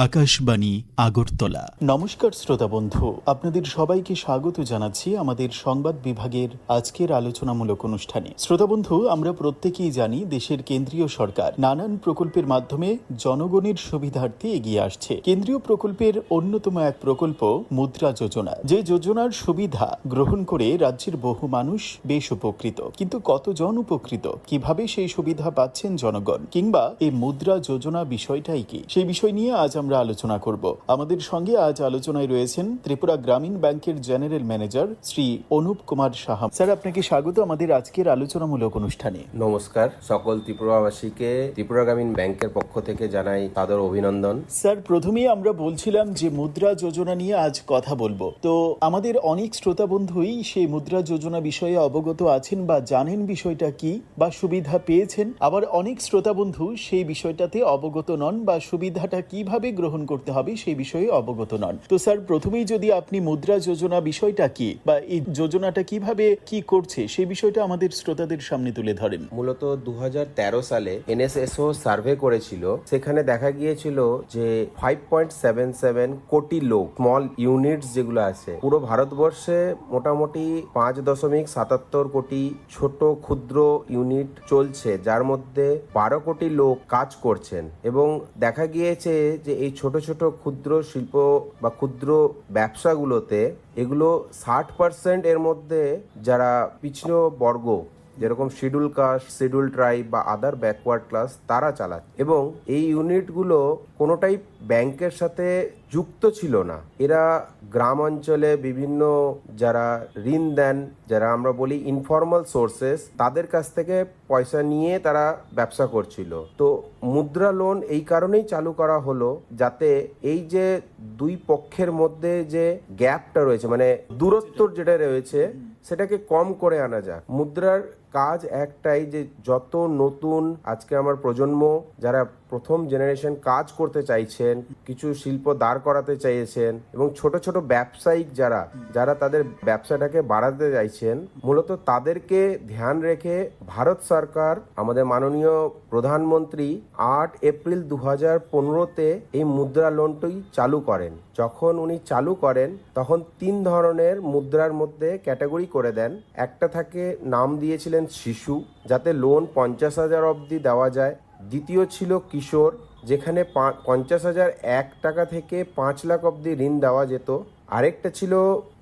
আকাশবাণী, আগরতলা। নমস্কার শ্রোতা বন্ধু, আপনাদের সবাইকে স্বাগত জানাচ্ছি আমাদের সংবাদ বিভাগের আজকের আলোচনামূলক অনুষ্ঠানে। শ্রোতা বন্ধু, আমরা প্রত্যেকেই জানি দেশের কেন্দ্রীয় সরকার নানান প্রকল্পের মাধ্যমে জনগণের সুবিধার্থে এগিয়ে আসছে। কেন্দ্রীয় প্রকল্পের অন্যতম এক প্রকল্প মুদ্রা যোজনা। যে যোজনার সুবিধা গ্রহণ করে রাজ্যের বহু মানুষ বেশ উপকৃত। কিন্তু কতজন উপকৃত? কীভাবে সেই সুবিধা পাচ্ছেন জনগণ? কিংবা এই মুদ্রা যোজনা বিষয়টাই কি? সেই বিষয় নিয়ে আজ আমরা আলোচনা করব। আমাদের সঙ্গে আজ আলোচনায় রয়েছেন ত্রিপুরা গ্রামীণ ব্যাংকের general manager Shri Anup Kumar Saha. Sir আপনাকে স্বাগত। আমাদের আজকের আলোচনামূলক অনুষ্ঠানে। নমস্কার। সকল ত্রিপুরাবাসীকে ত্রিপুরা গ্রামীণ ব্যাংকের পক্ষ থেকে জানাই তাদের অভিনন্দন। স্যার প্রথমেই আমরা বলছিলাম যে মুদ্রা যোজনা নিয়ে আজ কথা বলব। তো আমাদের অনেক শ্রোতা বন্ধুই সেই মুদ্রা যোজনা বিষয়ে অবগত আছেন বা জানেন বিষয়টা কি বা সুবিধা পেয়েছেন। আবার অনেক শ্রোতা বন্ধু সেই বিষয়টাতে অবগত নন বা সুবিধাটা কীভাবে গ্রহণ করতে হবে, সেই বিষয়ে অবগত নন। তো স্যার, প্রথমেই যদি আপনি মুদ্রা যোজনা বিষয়টা কি বা এই যোজনাটা কীভাবে কি করছে, সেই বিষয়টা আমাদের শ্রোতাদের সামনে তুলে ধরেন। মূলত দু হাজার তেরো সালে এনএসএসও সার্ভে করেছিল। সেখানে দেখা গিয়েছিল যে ফাইভ পয়েন্ট সেভেন সেভেন কোটি লোক স্মল ইউনিটস যেগুলো আছে, পুরো ভারতবর্ষে মোটামুটি পাঁচ দশমিক সাতাত্তর কোটি ছোট ক্ষুদ্র ইউনিট চলছে, যার মধ্যে বারো কোটি লোক কাজ করছেন। এবং দেখা গিয়েছে যে এই ছোট ছোট ক্ষুদ্র শিল্প বা ক্ষুদ্র ব্যবসাগুলোতে এগুলো ষাট পার্সেন্ট এর মধ্যে যারা পিছনো বর্গ যেরকম শিডিউল কাস্ট শিডিউল ট্রাইব বা আদার ব্যাকওয়ার্ড ক্লাস তারা চালাচ্ছে এবং এই ইউনিটগুলো কোনোটাই ব্যাংকের সাথে যুক্ত ছিল না। এরা গ্রাম অঞ্চলে বিভিন্ন যারা ঋণ দেন, যারা আমরা বলি ইনফর্মাল সোর্সেস তাদের কাছ থেকে পয়সা নিয়ে তারা ব্যবসা করছিল। তো মুদ্রা লোন এই কারণেই চালু করা হলো যাতে এই যে দুই পক্ষের মধ্যে যে গ্যাপটা রয়েছে মানে দূরত্ব যেটা রয়েছে, সেটাকে কম করে আনা যাক। মুদ্রার কাজ একটাই যে যত নতুন আজকে আমার প্রজন্ম, যারা প্রথম জেনারেশন কাজ করতে চাইছেন, কিছু শিল্প দাঁড় করাতে চাইছেন এবং ছোট ছোট ব্যবসায়িক যারা যারা তাদের ব্যবসাটাকে বাড়াতে চাইছেন, মূলত তাদেরকে ধ্যান রেখে ভারত সরকার, আমাদের মাননীয় প্রধানমন্ত্রী আট এপ্রিল দু হাজার পনেরোতে এই মুদ্রা লোনটি চালু করেন। যখন উনি চালু করেন, তখন তিন ধরনের মুদ্রার মধ্যে ক্যাটাগরি করে দেন। একটা থাকে, নাম দিয়েছিলেন শিশু, যাতে লোন পঞ্চাশ হাজার অবধি দেওয়া যায়। দ্বিতীয় ছিল কিশোর, যেখানে পঞ্চাশ হাজার এক টাকা থেকে পাঁচ লাখ অবধি ঋণ দেওয়া যেত। আরেকটা ছিল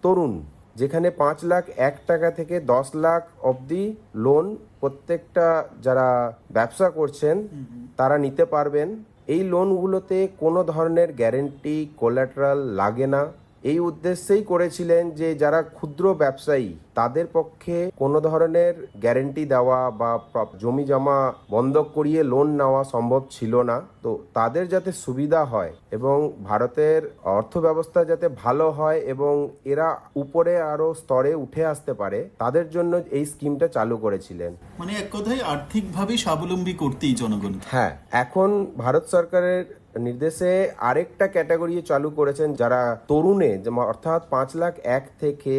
তরুণ, যেখানে পাঁচ লাখ এক টাকা থেকে দশ লাখ অবধি লোন প্রত্যেকটা যারা ব্যবসা করছেন, তারা নিতে পারবেন। এই লোনগুলোতে কোনো ধরনের গ্যারেন্টি কোলাটারাল লাগে না। এই উদ্দেশ্যেই করেছিলেন যে যারা ক্ষুদ্র ব্যবসায়ী তাদের পক্ষে কোনো ধরনের গ্যারেন্টি দেওয়া বা জমি জমা বন্ধক করিয়ে লোন নেওয়া সম্ভব ছিল না। তো তাদের যাতে সুবিধা হয় এবং ভারতের অর্থ ব্যবস্থা যাতে ভালো হয় এবং এরা উপরে আরও স্তরে উঠে আসতে পারে তাদের জন্য এই স্কিমটা চালু করেছিলেন। মানে এক কথায় আর্থিকভাবে স্বাবলম্বী করতেই জনগণ হ্যাঁ এখন ভারত সরকারের নির্দেশে আরেকটা ক্যাটাগরি চালু করেছেন যারা তরুণে অর্থাৎ পাঁচ লাখ এক থেকে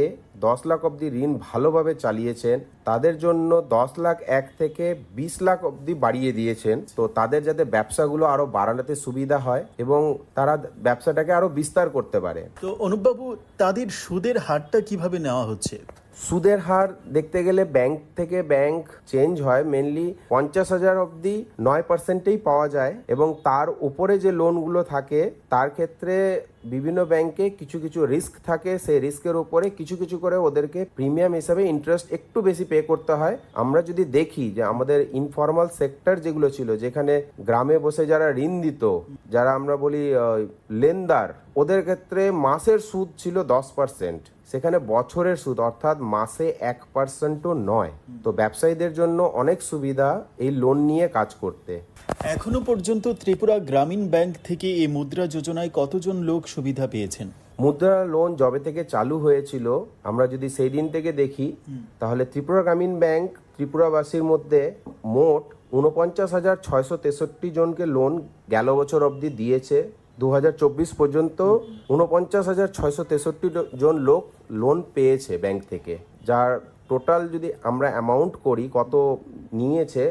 দশ লাখ অবধি ঋণ ভালোভাবে চালিয়েছেন। তাদের জন্য দশ লাখ এক থেকে বিশ লাখ অবধি বাড়িয়ে দিয়েছেন। তো তাদের যাতে ব্যবসাগুলো আরও বাড়ানোতে সুবিধা হয় এবং তারা ব্যবসাটাকে আরও বিস্তার করতে পারে। তো অনুপবাবু, তাদের সুদের হারটা কীভাবে নেওয়া হচ্ছে? সুদের হার দেখতে গেলে ব্যাংক থেকে ব্যাংক চেঞ্জ হয় মেনলি পঞ্চাশ হাজার অবধি নয় পার্সেন্টেই পাওয়া যায় এবং তার উপরে যে লোনগুলো থাকে, তার ক্ষেত্রে বিভিন্ন ব্যাংকে কিছু কিছু রিস্ক থাকে, সেই রিস্কের উপরে কিছু কিছু করে ওদেরকে প্রিমিয়াম হিসাবে ইন্টারেস্ট একটু বেশি পে করতে হয়। আমরা যদি দেখি যে আমাদের ইনফর্মাল সেক্টর যেগুলো ছিল, যেখানে গ্রামে বসে যারা ঋণ দিত, যারা আমরা বলি লেনদার, ওদের ক্ষেত্রে মাসের সুদ ছিল দশ পার্সেন্ট সেখানে বছরের সুদ, অর্থাৎ মাসে এক পার্সেন্টও নয়। তো ব্যবসায়ীদের জন্য অনেক সুবিধা এই লোন নিয়ে কাজ করতে। এখনও পর্যন্ত ত্রিপুরা গ্রামীণ ব্যাংক থেকে এই মুদ্রা যোজনায় কতজন লোক সুবিধা পেয়েছেন। মুদ্রা লোন জবে থেকে চালু হয়েছিল আমরা যদি সেই দিন থেকে দেখি তাহলে ত্রিপুরা গ্রামীণ ব্যাংক ত্রিপুরাবাসীর মধ্যে মোট উনপঞ্চাশ হাজার ছয়শো তেষট্টি জনকে লোন গেল বছর অবধি দিয়েছে। দু হাজার চব্বিশ পর্যন্ত উনপঞ্চাশ হাজার ছয়শো তেষট্টি জন লোক লোন পেয়েছে ব্যাংক থেকে যার টোটাল যদি আমরা অ্যামাউন্ট করি, কত নিয়েছে,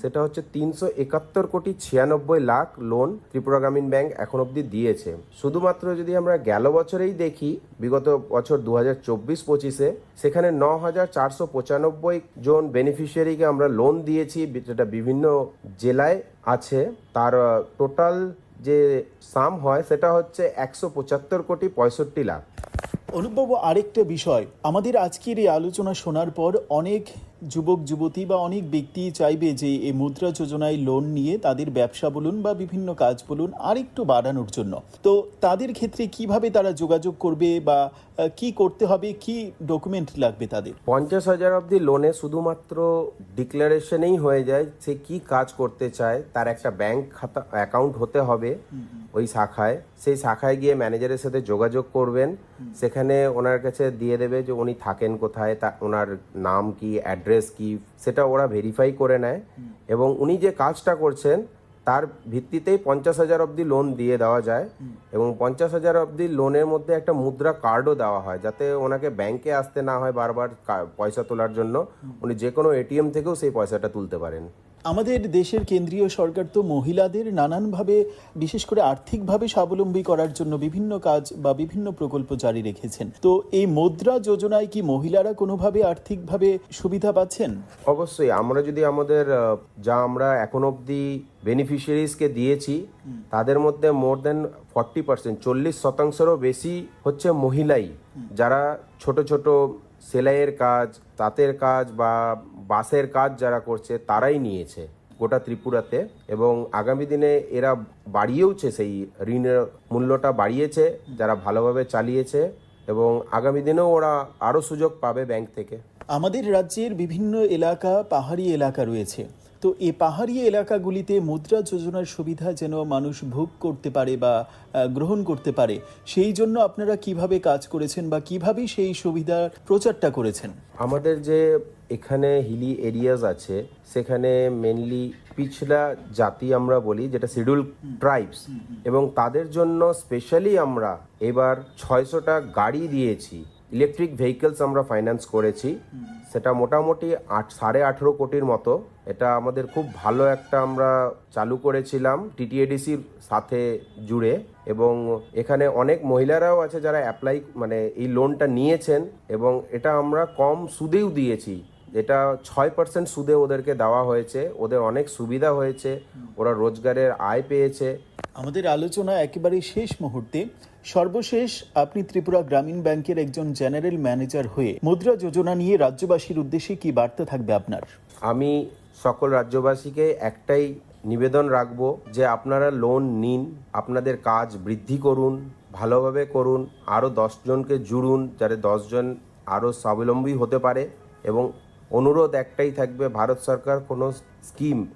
সেটা হচ্ছে তিনশো একাত্তর কোটি ছিয়ানব্বই লাখ লোন ত্রিপুরা গ্রামীণ ব্যাংক এখন অবধি দিয়েছে। শুধুমাত্র যদি আমরা গেল বছরেই দেখি, বিগত বছর দু হাজার চব্বিশ পঁচিশে, সেখানে ন হাজার চারশো পঁচানব্বই জন বেনিফিশিয়ারিকে আমরা লোন দিয়েছি, যেটা বিভিন্ন জেলায় আছে। তার টোটাল যে সাম হয়, সেটা হচ্ছে একশো পঁচাত্তর কোটি পঁয়ষট্টি লাখ। অনুপবাবু আরেকটা বিষয়। আমাদের আজকের এই আলোচনা শোনার পর অনেক যুবক যুবতী বা অনেক ব্যক্তি চাইবে যে এই মুদ্রা যোজনায় লোন নিয়ে তাদের ব্যবসা বলুন বা বিভিন্ন কাজ বলুন আরেকটু বাড়ানোর জন্য। তো তাদের ক্ষেত্রে কীভাবে তারা যোগাযোগ করবে বা কি করতে হবে কি ডকুমেন্ট লাগবে তাদের? পঞ্চাশ হাজার অবধি লোনে শুধুমাত্র ডিক্লারেশনেই হয়ে যায় সে কি কাজ করতে চায় তার একটা ব্যাংক খাতা অ্যাকাউন্ট হতে হবে। ওই শাখায়। সেই শাখায় গিয়ে ম্যানেজারের সাথে যোগাযোগ করবেন। সেখানে ওনার কাছে দিয়ে দেবে যে উনি থাকেন কোথায়, তা ওনার নাম কি, অ্যাড্রেস কি, সেটা ওরা ভেরিফাই করে নেয়। এবং উনি যে কাজটা করছেন, তার ভিত্তিতেই পঞ্চাশ হাজার অবধি লোন দিয়ে দেওয়া যায়। এবং পঞ্চাশ হাজার অবধি লোনের মধ্যে একটা মুদ্রা কার্ডও দেওয়া হয়, যাতে ওনাকে ব্যাংকে আসতে না হয় বারবার পয়সা তোলার জন্য। উনি যে কোনো এটিএম থেকেও সেই পয়সাটা তুলতে পারেন। আমাদের দেশের কেন্দ্রীয় সরকার তো মহিলাদের নানানভাবে বিশেষ করে আর্থিকভাবে স্বাবলম্বী করার জন্য বিভিন্ন কাজ বা বিভিন্ন প্রকল্প জারি রেখেছেন। তো এই মুদ্রা যোজনায় কি মহিলারা কোনোভাবে আর্থিকভাবে সুবিধা পাচ্ছেন? অবশ্যই আমরা যদি আমাদের যা আমরা এখন অবধি বেনিফিশিয়ারিজকে দিয়েছি তাদের মধ্যে মোর দেন ফর্টি পার্সেন্ট চল্লিশ শতাংশেরও বেশি হচ্ছে মহিলাই যারা ছোট ছোট সেলাইয়ের কাজ, তাঁতের কাজ বা বাসের কাজ যারা করছে, তারাই নিয়েছে গোটা ত্রিপুরাতে এবং আগামী দিনে এরা বাড়িয়েওছে সেই ঋণের মূল্যটা বাড়িয়েছে, যারা ভালোভাবে চালিয়েছে এবং আগামী দিনেও ওরা আরও সুযোগ পাবে ব্যাংক থেকে। আমাদের রাজ্যের বিভিন্ন এলাকা, পাহাড়ি এলাকা রয়েছে। তো এই পাহাড়ি এলাকাগুলিতে মুদ্রা যোজনার সুবিধা যেন মানুষ ভোগ করতে পারে বা গ্রহণ করতে পারে সেই জন্য আপনারা কীভাবে কাজ করেছেন বা কীভাবে সেই সুবিধার প্রচারটা করেছেন? আমাদের যে এখানে হিলি এরিয়াস আছে সেখানে মেনলি পিছলা জাতি আমরা বলি যেটা শিডিউল ট্রাইবস এবং তাদের জন্য স্পেশালি আমরা এবার ছয়শোটা গাড়ি দিয়েছি। ইলেকট্রিক ভেহিকেলস আমরা ফাইন্যান্স করেছি। সেটা মোটামুটি আট, সাড়ে আঠেরো কোটির মতো। এটা আমাদের খুব ভালো একটা আমরা চালু করেছিলাম টিটিএডিসির সাথে জুড়ে। এবং এখানে অনেক মহিলারাও আছে যারা অ্যাপ্লাই মানে এই লোনটা নিয়েছেন। এবং এটা আমরা কম সুদেও দিয়েছি। এটা ছয় পার্সেন্ট সুদে ওদেরকে দেওয়া হয়েছে। ওদের অনেক সুবিধা হয়েছে। ওরা রোজগারের আয় পেয়েছে। আমাদের আলোচনা একেবারে শেষ মুহূর্তে। সর্বশেষ আপনি ত্রিপুরা গ্রামীণ ব্যাংকের একজন জেনারেল ম্যানেজার হয়ে মুদ্রা যোজনা নিয়ে রাজ্যবাসীর উদ্দেশ্যে কি বার্তা থাকবে আপনার? আমি সকল রাজ্যবাসীকে একটাই নিবেদন রাখব যে আপনারা লোন নিন আপনাদের কাজ বৃদ্ধি করুন ভালোভাবে করুন আরও দশজনকে জুড়ুন যাতে দশজন আরও স্বাবলম্বী হতে পারে এবং অনুরোধ একটাই থাকবে, ভারত সরকার কোনো স্কিম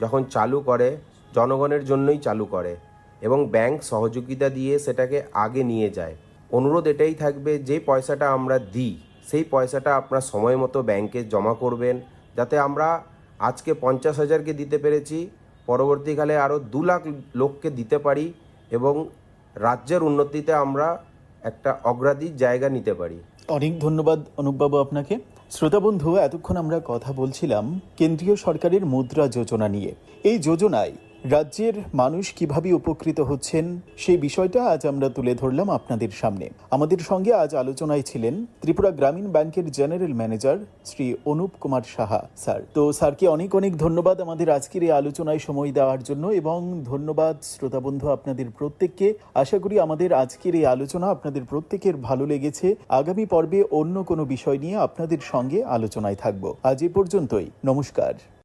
যখন চালু করে, জনগণের জন্যই চালু করে এবং ব্যাংক সহযোগিতা দিয়ে সেটাকে আগে নিয়ে যায়। অনুরোধ এটাই থাকবে, যে পয়সাটা আমরা দিই, সেই পয়সাটা আপনার সময় মতো ব্যাংকে জমা করবেন। যাতে আমরা আজকে পঞ্চাশ হাজারকে দিতে পেরেছি, পরবর্তীকালে আরও দু লাখ লোককে দিতে পারি এবং রাজ্যের উন্নতিতে আমরা একটা অগ্রাধিক জায়গা নিতে পারি। অনেক ধন্যবাদ অনুপবাবু আপনাকে। শ্রোতা বন্ধু, এতক্ষণ আমরা কথা বলছিলাম কেন্দ্রীয় সরকারের মুদ্রা যোজনা নিয়ে। এই যোজনায় রাজ্যের মানুষ কীভাবে উপকৃত হচ্ছেন, সেই বিষয়টা আজ আমরা তুলে ধরলাম আপনাদের সামনে। আমাদের সঙ্গে আজ আলোচনায় ছিলেন ত্রিপুরা গ্রামীণ ব্যাংকের general manager Shri Anup Kumar Saha, sir. তো স্যারকে অনেক অনেক ধন্যবাদ আমাদের আজকের এই আলোচনায় সময় দেওয়ার জন্য এবং ধন্যবাদ শ্রোতা বন্ধু আপনাদের প্রত্যেককে। আশা করি আমাদের আজকের এই আলোচনা আপনাদের প্রত্যেকের ভালো লেগেছে। আগামী পর্বে অন্য কোনো বিষয় নিয়ে আপনাদের সঙ্গে আলোচনায় থাকব। আজ এ পর্যন্তই। নমস্কার।